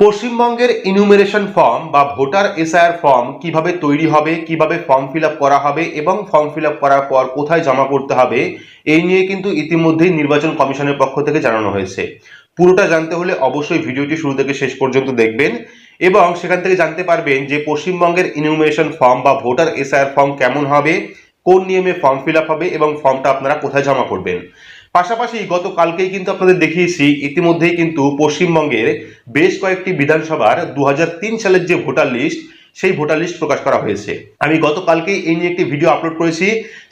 পশ্চিমবঙ্গের enumeration form বা voter SIR form কীভাবে তৈরি হবে, কীভাবে ফর্ম ফিল করা হবে এবং ফর্ম ফিল করার পর কোথায় জমা করতে হবে, এই নিয়ে কিন্তু ইতিমধ্যেই নির্বাচন কমিশনের পক্ষ থেকে জানানো হয়েছে। পুরোটা জানতে হলে অবশ্যই ভিডিওটি শুরু থেকে শেষ পর্যন্ত দেখবেন এবং সেখান থেকে জানতে পারবেন যে পশ্চিমবঙ্গের ইনুমেরেশন ফর্ম বা ভোটার এসআইআর ফর্ম কেমন হবে, কোন নিয়মে ফর্ম ফিল হবে এবং ফর্মটা আপনারা কোথায় জমা করবেন। পাশাপাশি গতকালকেই কিন্তু আপনাদের দেখিয়েছি, ইতিমধ্যেই কিন্তু পশ্চিমবঙ্গের বেশ কয়েকটি বিধানসভার দু হাজার তিন সালের যে ভোটার লিস্ট, সেই ভোটার লিস্ট প্রকাশ করা হয়েছে। আমি গতকালকেই এই নিয়ে একটি ভিডিও আপলোড করেছি,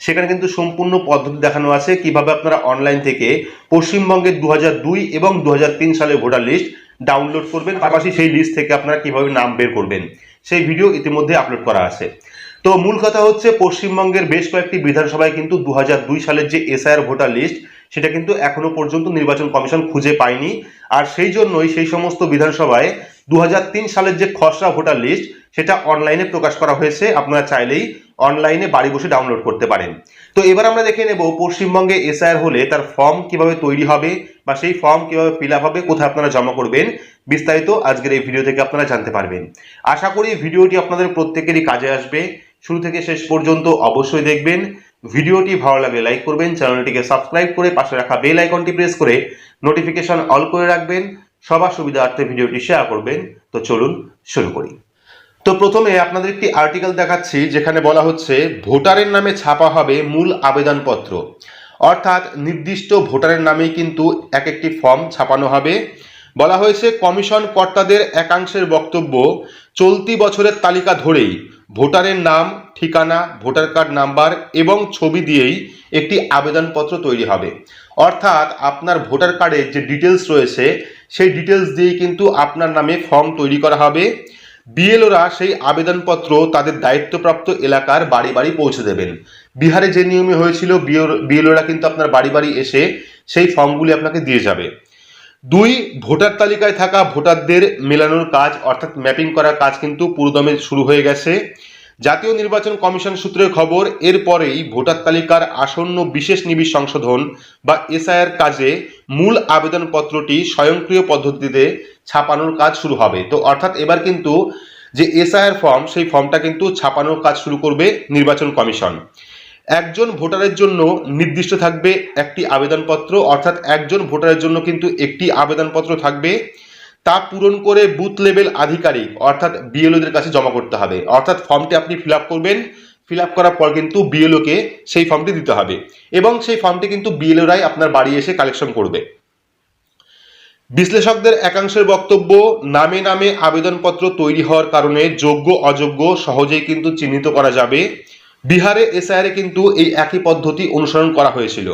সেখানে কিন্তু সম্পূর্ণ পদ্ধতি দেখানো আছে, কীভাবে আপনারা অনলাইন থেকে পশ্চিমবঙ্গের দু হাজার দুই এবং দু সালের ভোটার লিস্ট ডাউনলোড করবেন, পাশাপাশি সেই লিস্ট থেকে আপনারা কীভাবে নাম বের করবেন, সেই ভিডিও ইতিমধ্যে আপলোড করা আছে। তো মূল কথা হচ্ছে, পশ্চিমবঙ্গের বেশ কয়েকটি বিধানসভায় কিন্তু দু হাজার দুই সালের যে এসআইআর ভোটার লিস্ট সেটা কিন্তু এখনও পর্যন্ত নির্বাচন কমিশন খুঁজে পায়নি। আর সেই জন্যই সেই সমস্ত বিধানসভায় দু হাজার তিন সালের যে খসড়া ভোটার লিস্ট, সেটা অনলাইনে প্রকাশ করা হয়েছে। আপনারা চাইলেই অনলাইনে বাড়ি বসে ডাউনলোড করতে পারেন। তো এবার আমরা দেখে নেব পশ্চিমবঙ্গে এসআইআর হলে তার ফর্ম কীভাবে তৈরি হবে বা সেই ফর্ম কীভাবে ফিল হবে, কোথায় আপনারা জমা করবেন, বিস্তারিত আজকের এই ভিডিও থেকে আপনারা জানতে পারবেন। আশা করি ভিডিওটি আপনাদের প্রত্যেকেরই কাজে আসবে। শুরু থেকে শেষ পর্যন্ত অবশ্যই দেখবেন। ভিডিওটি ভালো লাগলে লাইক করবেন, চ্যানেলটিকে সাবস্ক্রাইব করে পাশে রাখা বেল আইকনটি প্রেস করে নোটিফিকেশন অল করে রাখবেন, সবার সুবিধার্থে ভিডিওটি শেয়ার করবেন। তো চলুন শুরু করি। তো প্রথমে আপনাদের একটি আর্টিকেল দেখাচ্ছি, যেখানে বলা হচ্ছে, ভোটারের নামে ছাপা হবে মূল আবেদনপত্র। অর্থাৎ নির্দিষ্ট ভোটারের নামেই কিন্তু এক একটি ফর্ম ছাপানো হবে। বলা হয়েছে, কমিশন কর্তাদের একাংশের বক্তব্য চলতি বছরের তালিকা ধরেই ভোটারের নাম, ঠিকানা, ভোটার কার্ড নাম্বার এবং ছবি দিয়েই একটি আবেদনপত্র তৈরি হবে। অর্থাৎ আপনার ভোটার কার্ডের যে ডিটেলস রয়েছে, সেই ডিটেলস দিয়েই কিন্তু আপনার নামে ফর্ম তৈরি করা হবে। বিএলওরা সেই আবেদনপত্র তাদের দায়িত্বপ্রাপ্ত এলাকার বাড়ি বাড়ি পৌঁছে দেবেন। বিহারে যে নিয়মে হয়েছিল বিএলওরা কিন্তু আপনার বাড়ি বাড়ি এসে সেই ফর্মগুলি আপনাকে দিয়ে যাবে। দুই, ভোটার তালিকায় থাকা ভোটারদের মেলানোর কাজ, অর্থাৎ ম্যাপিং করার কাজ কিন্তু পুরোদমে শুরু হয়ে গেছে। জাতীয় নির্বাচন কমিশন সূত্রের খবর, এরপরেই ভোটার তালিকার আসন্ন বিশেষ নিবিড় সংশোধন বা এসআইআর কাজে মূল আবেদনপত্রটি স্বয়ংক্রিয় পদ্ধতিতে ছাপানোর কাজ শুরু হবে। তো অর্থাৎ এবার কিন্তু যে এসআইআর ফর্ম, সেই ফর্মটা কিন্তু ছাপানোর কাজ শুরু করবে নির্বাচন কমিশন। একজন ভোটারের জন্য নির্দিষ্ট থাকবে একটি আবেদনপত্র, অর্থাৎ একজন ভোটারের জন্য কিন্তু একটি আবেদনপত্র থাকবে। তা পূরণ করে বুথ লেভেল আধিকারিক, অর্থাৎ বিএলওদের কাছে জমা করতে হবে। অর্থাৎ ফর্মটি আপনি ফিল করবেন। ফিল করার পর কিন্তু বিএলওকে সেই ফর্মটি দিতে হবে এবং সেই ফর্মটি কিন্তু বিএলওরাই আপনার বাড়ি এসে কালেকশন করবে। বিশ্লেষকদের একাংশের বক্তব্য, নামে নামে আবেদনপত্র তৈরি হওয়ার কারণে যোগ্য, অযোগ্য সহজেই কিন্তু চিহ্নিত করা যাবে। বিহারে এসআইআরে কিন্তু এই একই পদ্ধতি অনুসরণ করা হয়েছিল।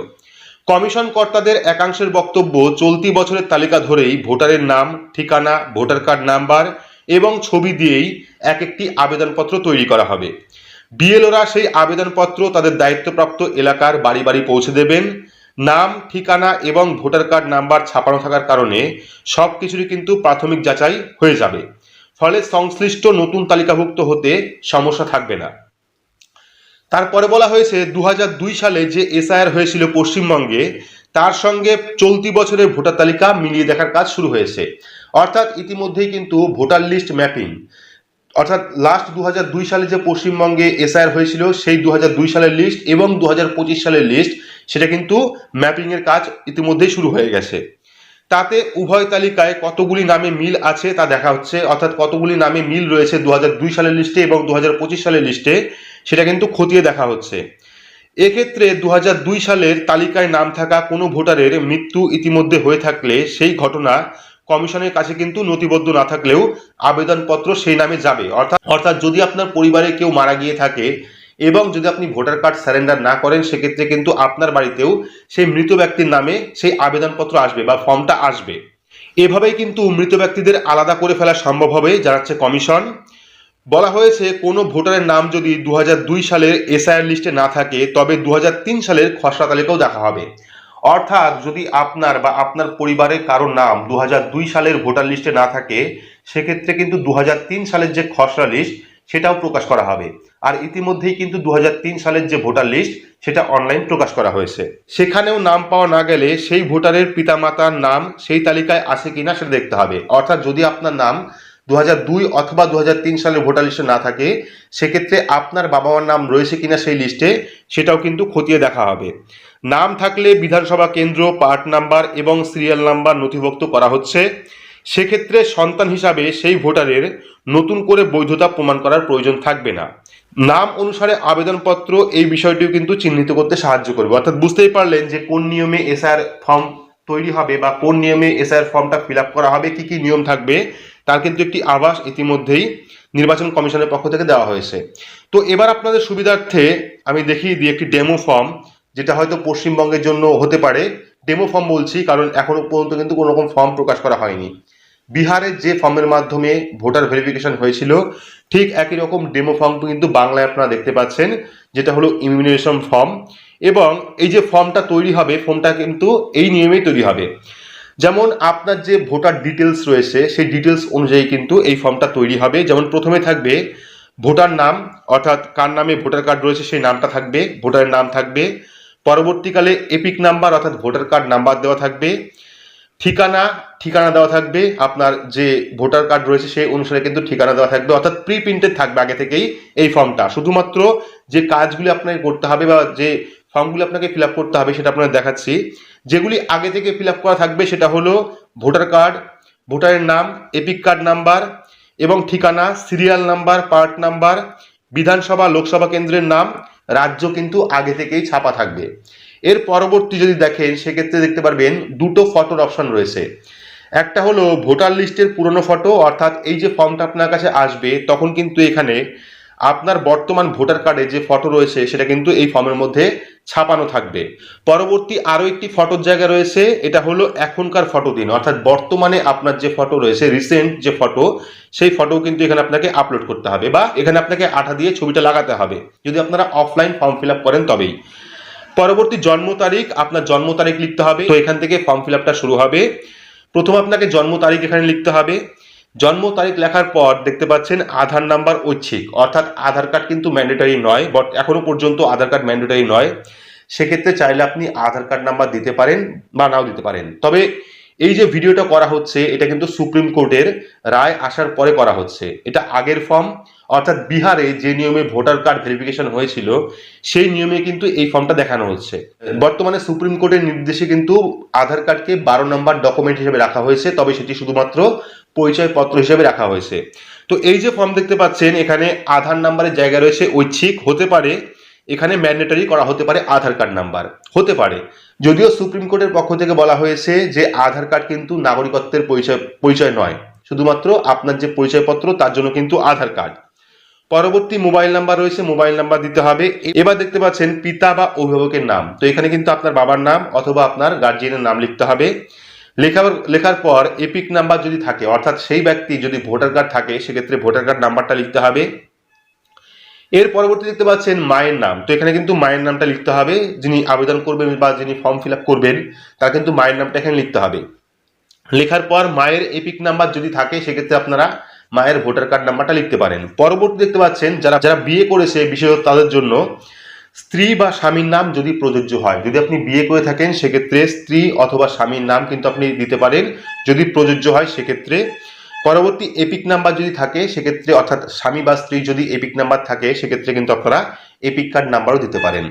কমিশন কর্তাদের একাংশের বক্তব্য চলতি বছরের তালিকা ধরেই ভোটারের নাম, ঠিকানা, ভোটার কার্ড নাম্বার এবং ছবি দিয়েই এক একটি আবেদনপত্র তৈরি করা হবে। বিএলওরা সেই আবেদনপত্র তাদের দায়িত্বপ্রাপ্ত এলাকার বাড়ি বাড়ি পৌঁছে দেবেন। নাম, ঠিকানা এবং ভোটার কার্ড নাম্বার ছাপানো থাকার কারণে সব কিছুরই কিন্তু প্রাথমিক যাচাই হয়ে যাবে। ফলে সংশ্লিষ্ট নতুন তালিকাভুক্ত হতে সমস্যা থাকবে না। তারপরে বলা হয়েছে দু হাজার দুই সালে যে এসআইআর হয়েছিল পশ্চিমবঙ্গে, তার সঙ্গে চলতি বছরের ভোটার তালিকা মিলিয়ে দেখার কাজ শুরু হয়েছে। অর্থাৎ ইতিমধ্যেই কিন্তু ভোটার লিস্ট ম্যাপিং। অর্থাৎ লাস্ট দু হাজার দুই সালে যে পশ্চিমবঙ্গে এসআইআর হয়েছিল, সেই দু হাজার দুই সালের লিস্ট এবং দু হাজার পঁচিশ সালের লিস্ট, সেটা কিন্তু ম্যাপিংয়ের কাজ ইতিমধ্যেই শুরু হয়ে গেছে। তাতে উভয় তালিকায় কতগুলি নামে মিল আছে তা দেখা হচ্ছে। অর্থাৎ কতগুলি নামে মিল রয়েছে দু হাজার দুই সালের লিস্টে এবং দু হাজার পঁচিশ সালের লিস্টে। সেটা কিন্তু খতিয়ে দেখা হচ্ছে। এক্ষেত্রে দু দুই সালের তালিকায় নাম থাকা কোনো ভোটারের মৃত্যু ইতিমধ্যে হয়ে থাকলে সেই ঘটনা কমিশনের কাছে কিন্তু নথিবদ্ধ না থাকলেও আবেদনপত্র সেই নামে যাবে। অর্থাৎ অর্থাৎ যদি আপনার পরিবারে কেউ মারা গিয়ে থাকে এবং যদি আপনি ভোটার কার্ড স্যারেন্ডার না করেন, সেক্ষেত্রে কিন্তু আপনার বাড়িতেও সেই মৃত ব্যক্তির নামে সেই আবেদনপত্র আসবে বা ফর্মটা আসবে। এভাবেই কিন্তু মৃত ব্যক্তিদের আলাদা করে ফেলা সম্ভব হবে, জানাচ্ছে কমিশন। বলা হয়েছে, কোনো ভোটারের নাম যদি দু দুই সালের এসআইআর লিস্টে না থাকে, তবে দু হাজার তিন সালের খসড়া তালিকাও দেখা হবে। অর্থাৎ যদি আপনার বা আপনার পরিবারের কারোর নাম দু দুই সালের ভোটার লিস্টে না থাকে, সেক্ষেত্রে কিন্তু দু হাজার তিন সালের যে খসড়া লিস্ট, সেটাও প্রকাশ করা হবে। আর ইতিমধ্যেই কিন্তু দু হাজার তিন সালের যে ভোটার লিস্ট, সেটা অনলাইন প্রকাশ করা হয়েছে। সেখানেও নাম পাওয়া না গেলে সেই ভোটারের পিতামাতার নাম সেই তালিকায় আছে কিনা সেটা দেখতে হবে। অর্থাৎ যদি আপনার নাম দু হাজার দুই অথবা দু সালের ভোটার লিস্টে না থাকে, সেক্ষেত্রে আপনার বাবা মার নাম রয়েছে কিনা সেই লিস্টে সেটাও কিন্তু খতিয়ে দেখা হবে। নাম থাকলে বিধানসভা কেন্দ্র, পার্ট নাম্বার এবং সিরিয়াল নাম্বার নথিভুক্ত করা হচ্ছে। সেক্ষেত্রে সন্তান হিসাবে সেই ভোটারের নতুন করে বৈধতা প্রমাণ করার প্রয়োজন থাকবে না। নাম অনুসারে আবেদনপত্র এই বিষয়টিও কিন্তু চিহ্নিত করতে সাহায্য করবে। অর্থাৎ বুঝতেই পারলেন যে কোন নিয়মে এসআর ফর্ম তৈরি হবে বা কোন নিয়মে এসআর ফর্মটা ফিল করা হবে, কি কি নিয়ম থাকবে তার কিন্তু একটি আভাস ইতিমধ্যেই নির্বাচন কমিশনের পক্ষ থেকে দেওয়া হয়েছে। তো এবার আপনাদের সুবিধার্থে আমি দেখিয়ে দিই একটি ডেমো ফর্ম, যেটা হয়তো পশ্চিমবঙ্গের জন্য হতে পারে। ডেমো ফর্ম বলছি, কারণ এখনও পর্যন্ত কিন্তু কোনো রকম ফর্ম প্রকাশ করা হয়নি। বিহারের যে ফর্মের মাধ্যমে ভোটার ভেরিফিকেশন হয়েছিল, ঠিক একই রকম ডেমো ফর্ম কিন্তু বাংলায় আপনারা দেখতে পাচ্ছেন, যেটা হলো ইমিউনেশন ফর্ম এবং এই যে ফর্মটা তৈরি হবে, ফর্মটা কিন্তু এই নিয়মেই তৈরি হবে। যেমন আপনার যে ভোটার ডিটেলস রয়েছে, সেই ডিটেলস অনুযায়ী কিন্তু এই ফর্মটা তৈরি হবে। যেমন প্রথমে থাকবে ভোটার নাম, অর্থাৎ কার নামে ভোটার কার্ড রয়েছে সেই নামটা থাকবে ভোটারের নাম থাকবে। পরবর্তীকালে এপিক নাম্বার অর্থাৎ ভোটার কার্ড নাম্বার দেওয়া থাকবে। ঠিকানা ঠিকানা দেওয়া থাকবে। আপনার যে ভোটার কার্ড রয়েছে সেই অনুসারে কিন্তু ঠিকানা দেওয়া থাকবে। অর্থাৎ প্রি প্রিন্টেড থাকবে আগে থেকেই এই ফর্মটা শুধুমাত্র যে কাজগুলি আপনাকে করতে হবে বা যে ফর্মগুলি আপনাকে ফিল করতে হবে, সেটা আপনাকে দেখাচ্ছি। যেগুলি আগে থেকে ফিল করা থাকবে, সেটা হলো ভোটার কার্ড, ভোটারের নাম, এপিক কার্ড নাম্বার এবং ঠিকানা, সিরিয়াল নাম্বার, পার্ট নাম্বার, বিধানসভা, লোকসভা কেন্দ্রের নাম, রাজ্য কিন্তু আগে থেকেই ছাপা থাকবে। এর পরবর্তী যদি দেখেন, সেক্ষেত্রে দেখতে পারবেন দুটো ফটোর অপশন রয়েছে। একটা হলো ভোটার লিস্টের পুরনো ফটো অর্থাৎ এই যে ফর্মটা আপনার কাছে আসবে, তখন কিন্তু এখানে আপনার বর্তমান ভোটার কার্ডে যে ফটো রয়েছে, সেটা কিন্তু এই ফর্মের মধ্যে ছাপানো থাকবে। পরবর্তী আরও একটি ফটোর জায়গা রয়েছে, এটা হলো এখনকার ফটো দিন। অর্থাৎ বর্তমানে আপনার যে ফটো রয়েছে রিসেন্ট যে ফটো, সেই ফটো কিন্তু এখানে আপনাকে আপলোড করতে হবে বা এখানে আপনাকে আঠা দিয়ে ছবিটা লাগাতে হবে। যদি আপনারা অফলাইন ফর্ম ফিল করেন তবেই। পরবর্তী জন্ম তারিখ, আপনার জন্ম তারিখ লিখতে হবে। তো এখান থেকে ফর্ম ফিল শুরু হবে। প্রথম আপনাকে জন্ম তারিখ এখানে লিখতে হবে। জন্ম তারিখ লেখার পর দেখতে পাচ্ছেন আধার নাম্বার ঐচ্ছিক, অর্থাৎ আধার কার্ড কিন্তু ম্যান্ডেটারি নয় বট এখনও পর্যন্ত আধার কার্ড ম্যান্ডেটারি নয়। সেক্ষেত্রে চাইলে আপনি আধার কার্ড নাম্বার দিতে পারেন বা নাও দিতে পারেন। তবে এই যে ভিডিওটা করা হচ্ছে, এটা কিন্তু সুপ্রিম কোর্টের রায় আসার পরে করা হচ্ছে। এটা আগের ফর্ম অর্থাৎ বিহারে যে নিয়মে ভোটার কার্ড ভেরিফিকেশন হয়েছিল, সেই নিয়মে কিন্তু এই ফর্মটা দেখানো হচ্ছে। বর্তমানে সুপ্রিম কোর্টের নির্দেশে কিন্তু আধার কার্ডকে বারো নম্বর ডকুমেন্ট হিসেবে রাখা হয়েছে, তবে সেটি শুধুমাত্র পরিচয়পত্র হিসেবে রাখা হয়েছে। তো এই যে ফর্ম দেখতে পাচ্ছেন, এখানে আধার নাম্বারের জায়গা রয়েছে ঐচ্ছিক, হতে পারে এখানে ম্যান্ডেটারি করা হতে পারে আধার কার্ড নাম্বার হতে পারে। যদিও সুপ্রিম কোর্টের পক্ষ থেকে বলা হয়েছে যে আধার কার্ড কিন্তু নাগরিকত্বের পরিচয় পরিচয় নয়। শুধুমাত্র আপনার যে পরিচয়পত্র, তার জন্য কিন্তু আধার কার্ড পরবর্তী মোবাইল নাম্বার রয়েছে মোবাইল নাম্বার দিতে হবে। এবার দেখতে পাচ্ছেন পিতা বা অভিভাবকের নাম। তো এখানে কিন্তু আপনার বাবার নাম অথবা আপনার গার্জিয়ানের নাম লিখতে হবে। লেখার লেখার পর এপিক নাম্বার যদি থাকে, অর্থাৎ সেই ব্যক্তি যদি ভোটার কার্ড থাকে, সেক্ষেত্রে ভোটার কার্ড নাম্বারটা লিখতে হবে। এর পরবর্তী দেখতে পাচ্ছেন মায়ের নাম। তো এখানে কিন্তু মায়ের নামটা লিখতে হবে। যিনি আবেদন করবেন বা যিনি ফর্ম ফিল করবেন, তার কিন্তু মায়ের নামটা এখানে লিখতে হবে। লেখার পর মায়ের এপিক নাম্বার যদি থাকে, সেক্ষেত্রে আপনারা মায়ের ভোটার কার্ড নাম্বারটা লিখতে পারেন। পরবর্তী দেখতে পাচ্ছেন, যারা যারা বিয়ে করেছে, বিশেষত তাদের জন্য স্ত্রী বা স্বামীর নাম যদি প্রযোজ্য হয়, যদি আপনি বিয়ে করে থাকেন, সেক্ষেত্রে স্ত্রী অথবা স্বামীর নাম কিন্তু আপনি দিতে পারেন। যদি প্রযোজ্য হয়, সেক্ষেত্রে পরবর্তী এপিক নাম্বার যদি থাকে, সেক্ষেত্রে অর্থাৎ স্বামী বা স্ত্রী যদি এপিক নাম্বার থাকে, সেক্ষেত্রে কিন্তু আপনারা এপিক কার্ড নাম্বারও দিতে পারেন।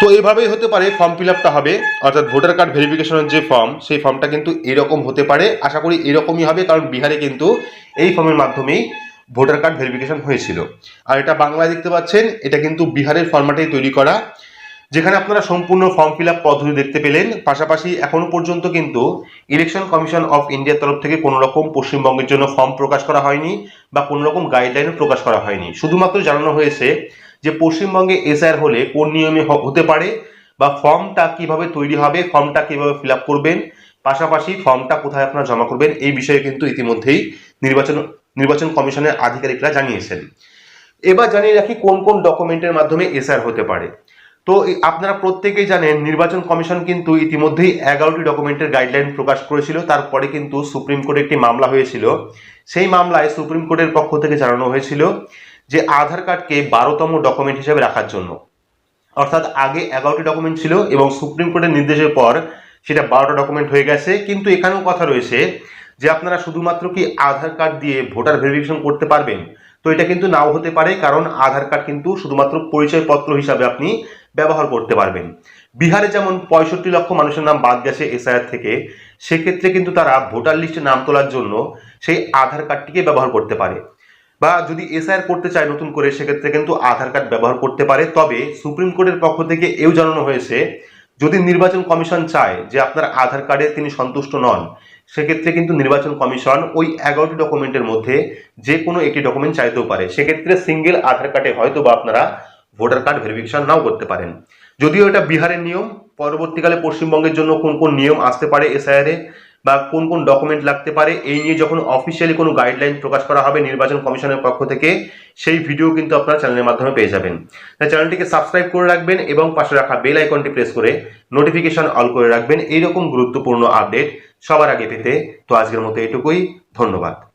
তো এইভাবেই হতে পারে ফর্ম ফিল আপটা হবে। অর্থাৎ ভোটার কার্ড ভেরিফিকেশনের যে ফর্ম সেই ফর্মটা কিন্তু এরকম হতে পারে। আশা করি এরকমই হবে, কারণ বিহারে কিন্তু এই ফর্মের মাধ্যমেই ভোটার কার্ড ভেরিফিকেশন হয়েছিল। আর এটা বাংলায় দেখতে পাচ্ছেন, এটা কিন্তু বিহারের ফর্মাটেই তৈরি করা, যেখানে আপনারা সম্পূর্ণ ফর্ম ফিল আপ পদ্ধতি দেখতে পেলেন। পাশাপাশি এখনও পর্যন্ত কিন্তু ইলেকশন কমিশন অফ ইন্ডিয়ার তরফ থেকে কোনো রকম পশ্চিমবঙ্গের জন্য ফর্ম প্রকাশ করা হয়নি বা কোনো রকম গাইডলাইনও প্রকাশ করা হয়নি। শুধুমাত্র জানানো হয়েছে যে পশ্চিমবঙ্গে এসআর হলে কোন নিয়মে হতে পারে বা ফর্মটা কীভাবে তৈরি হবে ফর্মটা কীভাবে ফিল করবেন, পাশাপাশি ফর্মটা কোথায় আপনারা জমা করবেন, এই বিষয়ে কিন্তু ইতিমধ্যেই নির্বাচন নির্বাচন কমিশনের আধিকারিকরা জানিয়েছেন। এবার জানিয়ে রাখি কোন কোন ডকুমেন্টের মাধ্যমে এসআর হতে পারে। তো আপনারা প্রত্যেকেই জানেন, নির্বাচন কমিশন কিন্তু ইতিমধ্যেই এগারোটি ডকুমেন্টের গাইডলাইন প্রকাশ করেছিল। তারপরে কিন্তু সুপ্রিম কোর্টে একটি মামলা হয়েছিল। সেই মামলায় সুপ্রিম কোর্টের পক্ষ থেকে জানানো হয়েছিল যে আধার কার্ডকে বারোতম ডকুমেন্ট হিসেবে রাখার জন্য। অর্থাৎ আগে এগারোটি ডকুমেন্ট ছিল এবং সুপ্রিম কোর্টের নির্দেশের পর সেটা বারোটা ডকুমেন্ট হয়ে গেছে। কিন্তু এখানেও কথা রয়েছে যে আপনারা শুধুমাত্র কি আধার কার্ড দিয়ে ভোটার ভেরিফিকেশন করতে পারবেন? তো এটা কিন্তু নাও হতে পারে, কারণ আধার কার্ড কিন্তু শুধুমাত্র পরিচয়পত্র হিসাবে আপনি ব্যবহার করতে পারবেন। বিহারে যেমন পঁয়ষট্টি লক্ষ মানুষের নাম বাদ গেছে এসআইআর থেকে, সেক্ষেত্রে কিন্তু তারা ভোটার লিস্টে নাম তোলার জন্য সেই আধার কার্ডটিকে ব্যবহার করতে পারে। বা যদি এসআইআর করতে চায় নতুন করে, সেক্ষেত্রে কিন্তু আধার কার্ড ব্যবহার করতে পারে। তবে সুপ্রিম কোর্টের পক্ষ থেকে এও জানানো হয়েছে, যদি নির্বাচন কমিশন চায় যে আপনার আধার কার্ডে তিনি সন্তুষ্ট নন সেক্ষেত্রে কিন্তু নির্বাচন কমিশন ওই এগারোটি ডকুমেন্টের মধ্যে যে কোনো একটি ডকুমেন্ট চাইতেও পারে। সেক্ষেত্রে সিঙ্গেল আধার কার্ডে হয়তো বা আপনারা ভোটার কার্ড ভেরিফিকেশন নাও করতে পারেন। যদিও এটা বিহারের নিয়ম, পরবর্তীকালে পশ্চিমবঙ্গের জন্য কোন কোন নিয়ম আসতে পারে এসআইআর বা কোন কোন ডকুমেন্ট লাগতে পারে, এই নিয়ে যখন অফিসিয়ালি কোনো গাইডলাইন প্রকাশ করা হবে নির্বাচন কমিশনের পক্ষ থেকে, সেই ভিডিও কিন্তু আপনারা চ্যানেলের মাধ্যমে পেয়ে যাবেন। তাই চ্যানেলটিকে সাবস্ক্রাইব করে রাখবেন এবং পাশে রাখা বেল আইকনটি প্রেস করে নোটিফিকেশন অল করে রাখবেন। এইরকম গুরুত্বপূর্ণ আপডেট সবার আগে পেতে তো আজকের মতো এটুকুই। ধন্যবাদ।